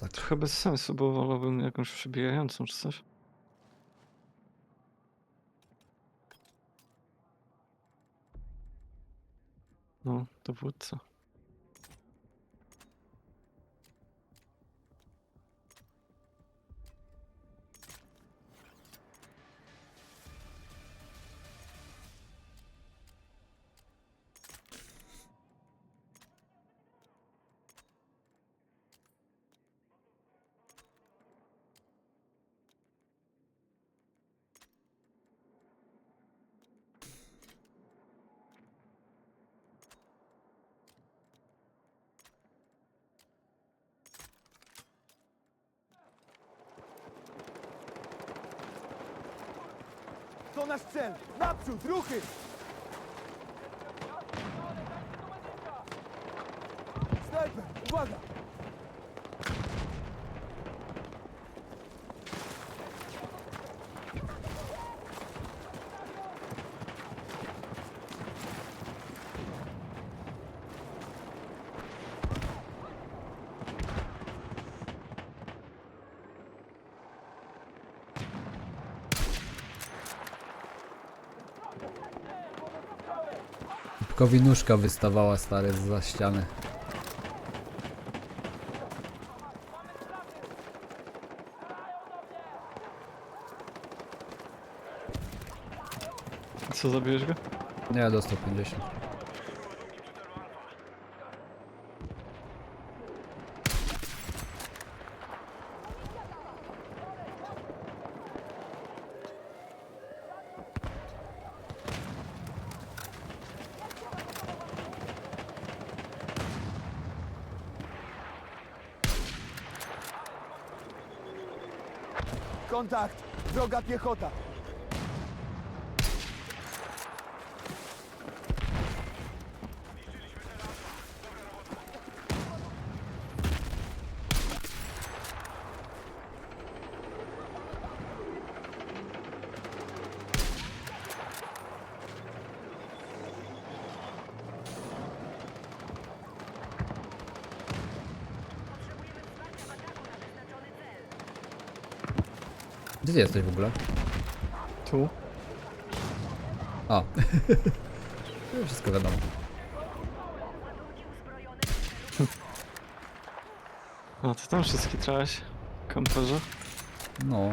Tak. Trochę bez sensu, bo wolałbym jakąś przebijającą czy coś. No, dowódca. To nasz cel! Naprzód, ruchy! Snajper, uwaga! Typkowi nóżka wystawała stary za ściany. Co, zabiłeś go? Nie, do 150. Kontakt! Droga piechota! Gdzie ty jesteś w ogóle? Tu? A. Wszystko wiadomo. A, ty tam się skitrałeś? Kamperze? No.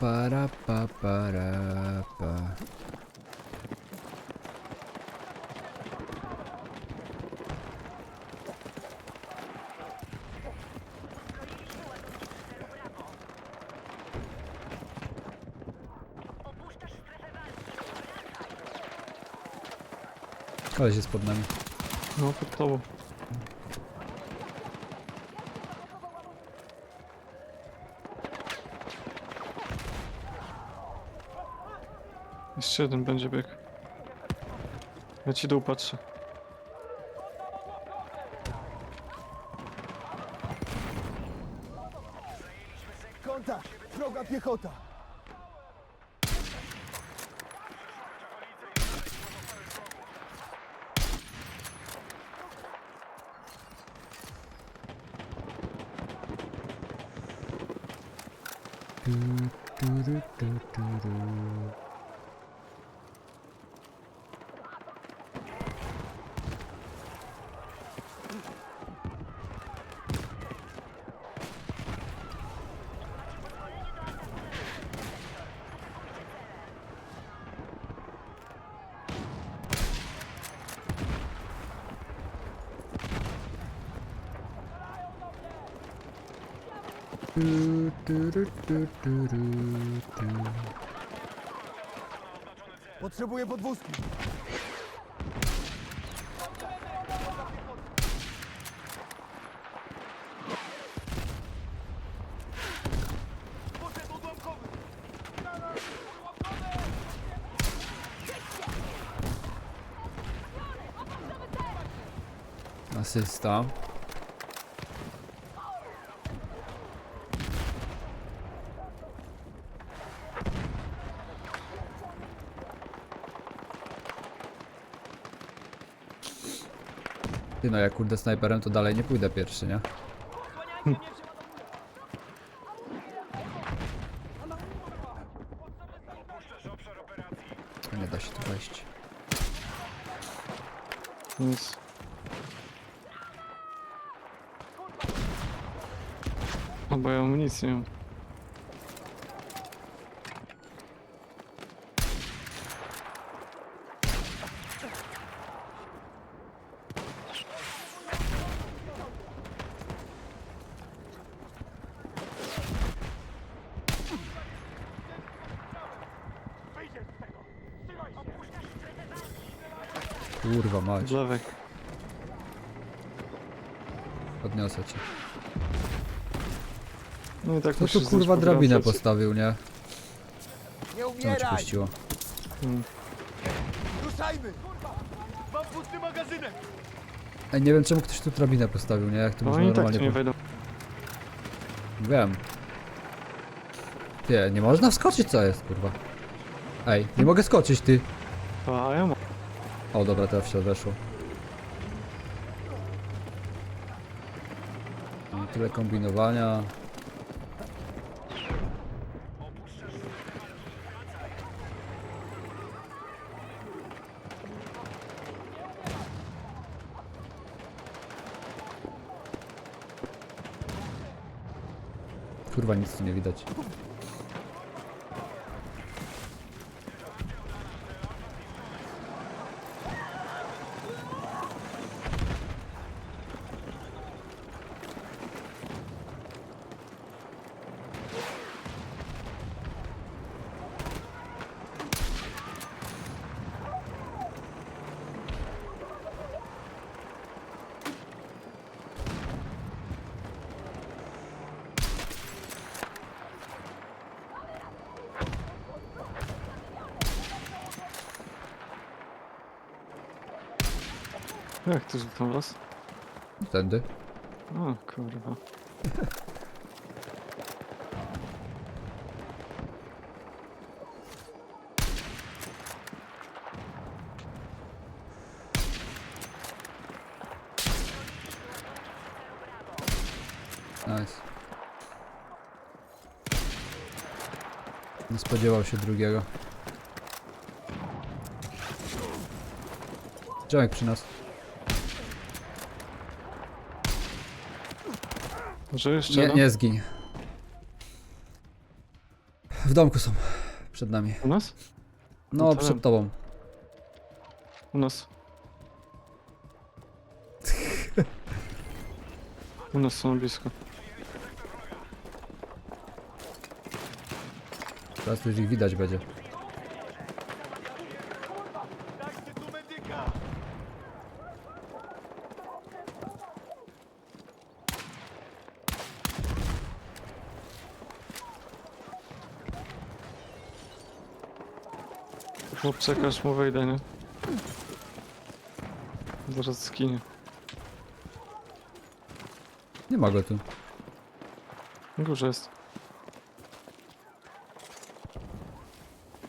Pa para pa para pa. Koleś jest pod nami. No, pod tobą. Jeszcze jeden będzie bieg. Ja ci dół patrzę. Kontakt! Droga piechota! Tu, tu, tu, tu, tu, ru, tu. Potrzebuję podwózki. Asysta. Ty no, jak kurde snajperem, to dalej nie pójdę pierwszy, nie? Nie da się tu wejść. Nic. Albo ja. Kurwa mać, lewej. podniosę cię. No i tak Kto musisz tu kurwa drabinę powracać. postawił, nie? Nie Czemu cię umieraj! puściło? Mm. Ruszajmy! Mam pusty magazynek! Ej, nie wiem czemu ktoś tu drabinę postawił, nie? Jak to No można i tak normalnie tu nie po... wejdą. Wiem. Nie, nie można wskoczyć, co jest, kurwa? Ej, nie mogę skoczyć, ty. A ja mam. O, dobra, teraz się weszło. Tyle kombinowania. Kurwa, nic tu nie widać. Jak to rzucam was? Tędy. O kurwa. Nice. Nie spodziewał się drugiego. Działek przy nas. Może jeszcze Nie, jeden? nie zgiń. W domku są. Przed nami. U nas? No, No to przed wiem. tobą. U nas. U nas są blisko. Teraz już ich widać będzie. Chłopcze, aż mu wejdę, nie? Zaraz skinie. Nie ma go tu. Na górze jest.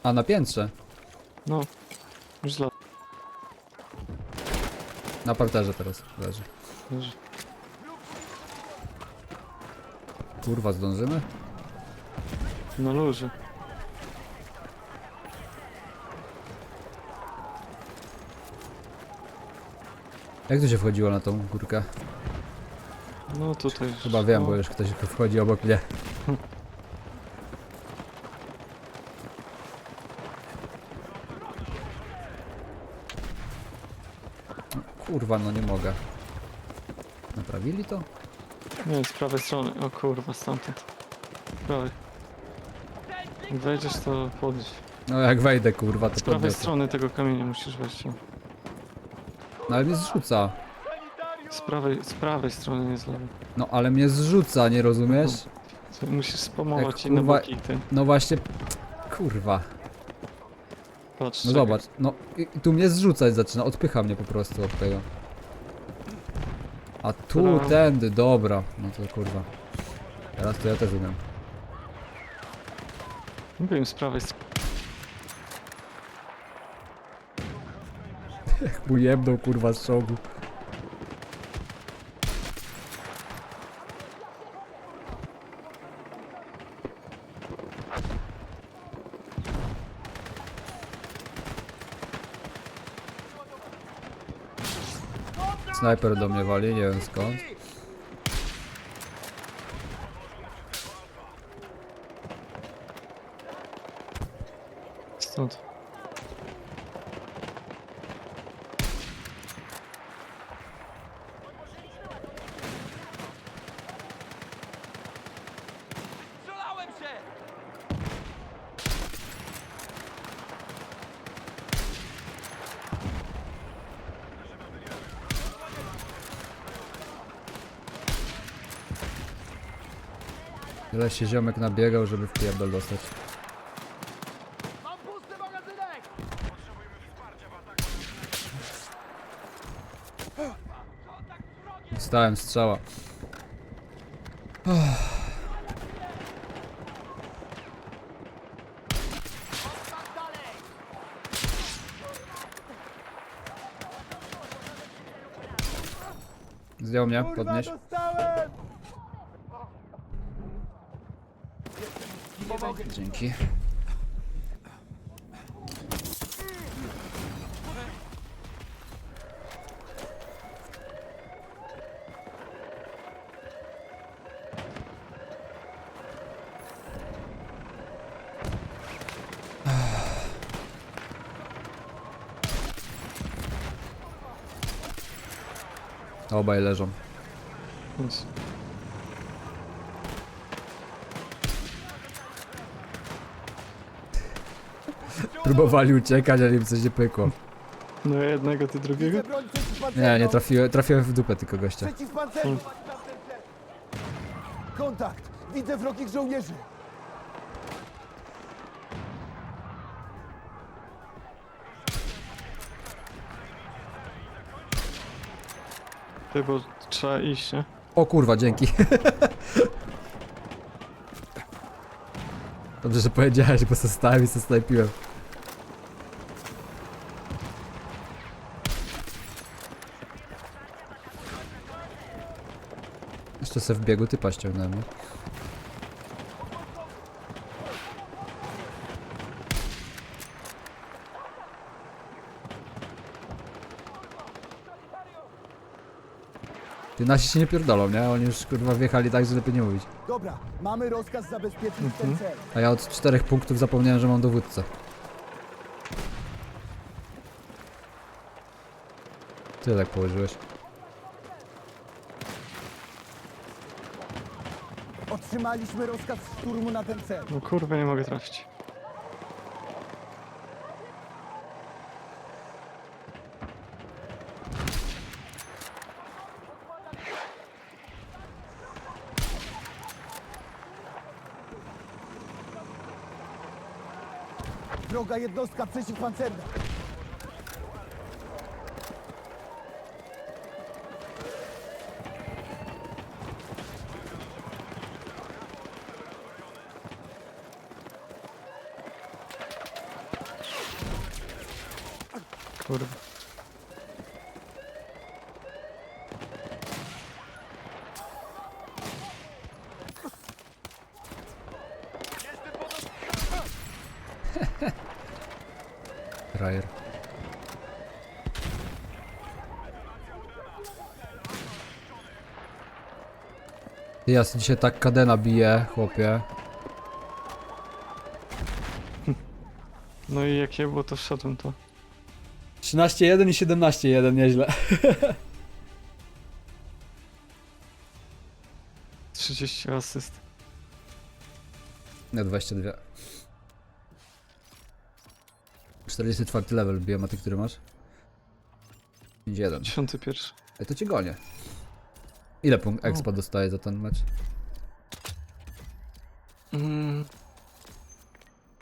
A, na piętrze. No. Już z lat. Na parterze teraz leży. leży. Kurwa, zdążymy? Na luzie. Jak tu się wchodziło na tą górkę? No tutaj. Chyba wiem, no. bo już ktoś tu wchodzi obok mnie. Kurwa, no nie mogę. Naprawili to? Nie, z prawej strony. O kurwa, stamtąd. prawej. Jak wejdziesz to podnieś. No jak wejdę kurwa, to Z prawej podniosę. strony tego kamienia musisz wejść. No ale mnie zrzuca. Z prawej, z prawej strony, nie z lewej. No ale mnie zrzuca, nie rozumiesz? To Musisz spamować Jak i kurwa- boki tym. No właśnie, kurwa. Patrz, No czekaj. zobacz, no i, i tu mnie zrzucać zaczyna, odpycha mnie po prostu od tego. A tu, Dobra. tędy, dobra. No to kurwa. Teraz to ja też umiem. Mówiłem z prawej strony. Mu jebnął kurwa z czołgu. Snajper do mnie wali, nie wiem skąd. Stąd. Tyle się ziomek nabiegał, żeby w pierdol dostać. Dostałem strzała. Dalej! Zdjął mnie, podnieś. Dzięki. Obaj leżą. Nic. Próbowali uciekać, ale im coś nie pykło. No jednego, ty drugiego? Nie, nie trafiłem, trafiłem w dupę tylko gościa. Przeciwpancerną! Kontakt! Widzę wrogich żołnierzy! Ty, bo trzeba iść, nie? O kurwa, dzięki. Dobrze, że powiedziałeś, bo zostałem i zasnajpiłem. Jeszcze se w biegu typa ściągnąłem. nie? Ty nasi się nie pierdolą, nie? Oni już kurwa wjechali tak, że lepiej nie mówić. Dobra, mamy rozkaz zabezpieczyć ten cel. A ja od czterech punktów zapomniałem, że mam dowódcę. Tyle jak położyłeś. Otrzymaliśmy rozkaz szturmu na ten cel. No kurwa, nie mogę trafić. Droga jednostka przeciwpancerna. Kurwa. Rajer. Ty, Ja sobie dzisiaj tak kadena bije, chłopie. No i jakie było to wszedłem to. 13-1 i 17-1, nieźle. 30 asyst. Na 22. 44 level biomaty, który masz? 51. 51. Ej, to cię gonię. Ile punkt expa dostaje za ten mecz? Mm,